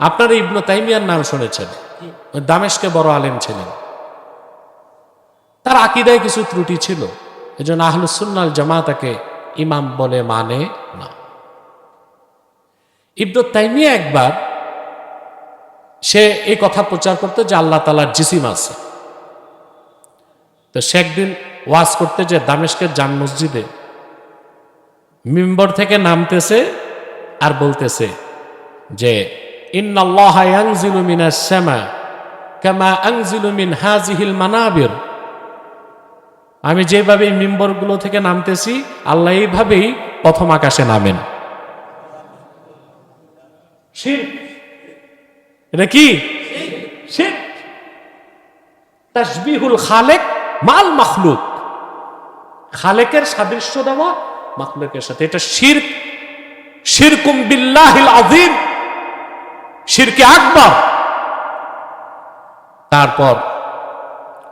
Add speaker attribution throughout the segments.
Speaker 1: আপনার ইবনু তাইমিয়ার নাম শুনেছেন। দামেশকে বড় আলেম ছিলেন। তার আকিদায় কিছু ত্রুটি ছিল। এজন্য আহলুসুন্নাল জামা তাকে ইমাম বলে মানে না। ইবনু তাইমিয়া একবার সে এই কথা প্রচার করতে যে আল্লাহ তালার জিসিম আছে। তো সে একদিন ওয়াজ করতে যে দামেশকের জান মসজিদে মিম্বর থেকে নামতেছে আর বলতেছে যে আমি যেভাবে মিম্বরগুলো থেকে নামতেছি, আল্লাহ এইভাবেই প্রথম আকাশে নামেন। এটা কি? মাল মাখলুক। খালেকের সাদৃশ্য দেওয়া মাখলুকের সাথে। এটা শির। শিরকুম বিল্লাহিল আযীম। শিরকে আকবর। তারপর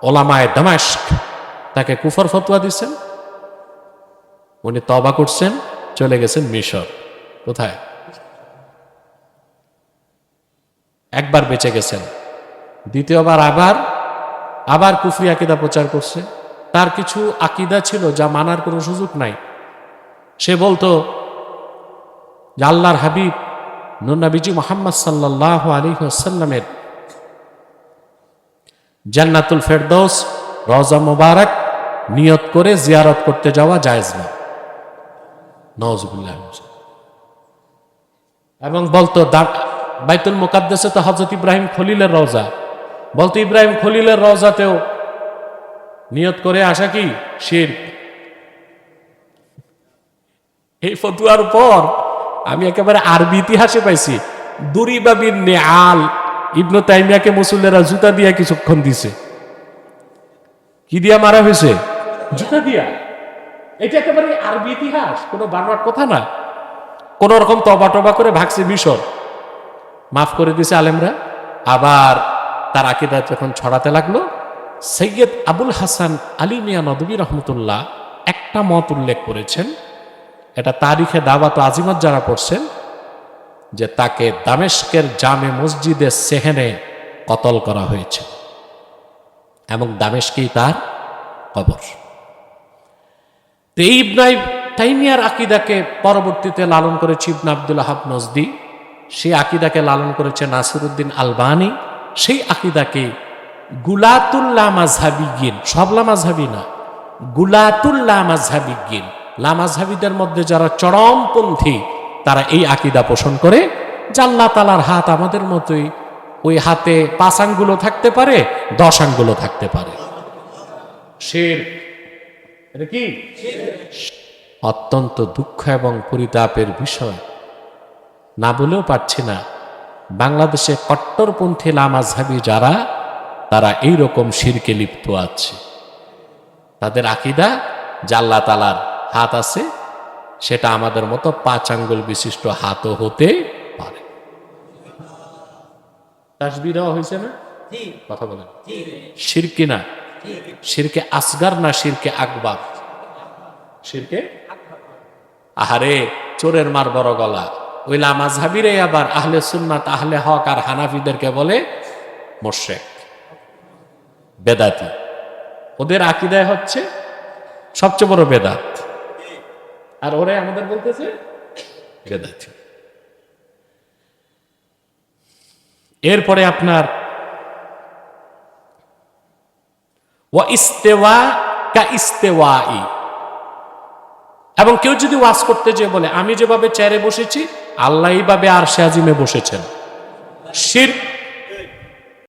Speaker 1: ওলামায় দামাস্ক তাকে কুফর ফতোয়া দিচ্ছেন। উনি তবা করছেন, চলে গেছেন মিশর। কোথায়? একবার বেঁচে গেছেন। দ্বিতীয়বার আবার আবার কুফরি আকিদা প্রচার করছে। তার কিছু আকিদা ছিল যা মানার কোনো সুযোগ নাই। সে বলতো, যে আল্লাহর হাবিব নুনাবিজি মোহাম্মদ সাল্লাহ আলী আসাল্লামের জান্নাতুল ফেরদৌস, রওজা মোবারক নিয়ত করে জিয়ারত করতে যাওয়া জায়েজ না। এবং বলতো বাইতুল মুকাদ্দাসে তো হজরত ইব্রাহিম খলিলের রওজা। বলতো ইব্রাহিম খলিলের রওজাতেও নিয়ত করে আসা কি? শির এই ফতুয়ার পর আমি একেবারে আরবি ইতিহাসে পাইছি। দুরিবাবির নেআল, ইবনু তাইমিয়াকে মুসল্লেরা জুতা দিয়া কিছুক্ষণ দিছে। কি দিয়া মারা হয়েছে জুতা দিয়া। এটা একেবারে আরবি ইতিহাস, কোনো বানোয়ার কথা না। কোন রকম তবা টবা করে ভাগছে মিশর। মাফ করে দিছে আলেমরা। আবার তার আকিদা যখন ছড়াতে লাগল, সৈয়দ আবুল হাসান আলী মিয়া নদবী রহমতুল্লাহ একটা মত উল্লেখ করেছেন এটা তারিখে দাওয়াত আজিমত যারা পড়ছেন, যে তাকে দামেস্কের জামে মসজিদে সেহেনে কতল করা হয়েছে এবং দামেস্কেই তার কবর। এই তাইমিয়ার আকিদাকে পরবর্তীতে লালন করেছে ইবনা আব্দুল আহাব নজদি। সেই আকিদাকে লালন করেছে নাসিরুদ্দিন আলবানি। সেই আকিদাকে গুলাতুল্লাহ মাঝহাবিগিন সবলা লামাজহাবি না গুলাতুল্লাহ মাঝহাবিগিন লামাজহাবিদের মধ্যে যারা চরমপন্থী, তারা এই আকিদা পোষণ করে জাল্লা তালার হাত আমাদের মতোই। ওই হাতে পাঁচ আঙ্গুলো থাকতে পারে, দশ আঙ্গুলো থাকতে পারে। শের। কি? অত্যন্ত দুঃখ এবং পরিতাপের বিষয়। না বলেও পারছি না, বাংলাদেশে কট্টরপন্থী লামাজহাবি যারা, তারা এই রকম শিরকে লিপ্ত আছে। তাদের আকিদা জাল্লা তালার হাত আছে সেটা আমাদের মতো পাঁচ আঙ্গুল বিশিষ্ট হাতও হতে পারে। তাসবি দেওয়া হয়েছে না? কথা বলেন। শিরকি না? শিরকে আসগার না শিরকে আকবার? শিরকে? আহারে চোরের মার বড় গলা। ওই লামাজহাবিরে আবার আহলে সুন্নাত আহলে হক আর হানাফিদেরকে বলে মোশেক বেদাতি। ওদের আকিদায় হচ্ছে সবচেয়ে বড় বেদাত। আর ওরাই আমাদের বলতেছে বেদাতি এরপরে আপনার, ওয়া ইস্তেওয়া কা এবং কেউ যদি ওয়াজ করতে যে বলে, আমি যেভাবে চেয়ারে বসেছি আল্লাহ এইভাবে আর আজিমে বসেছেন। শির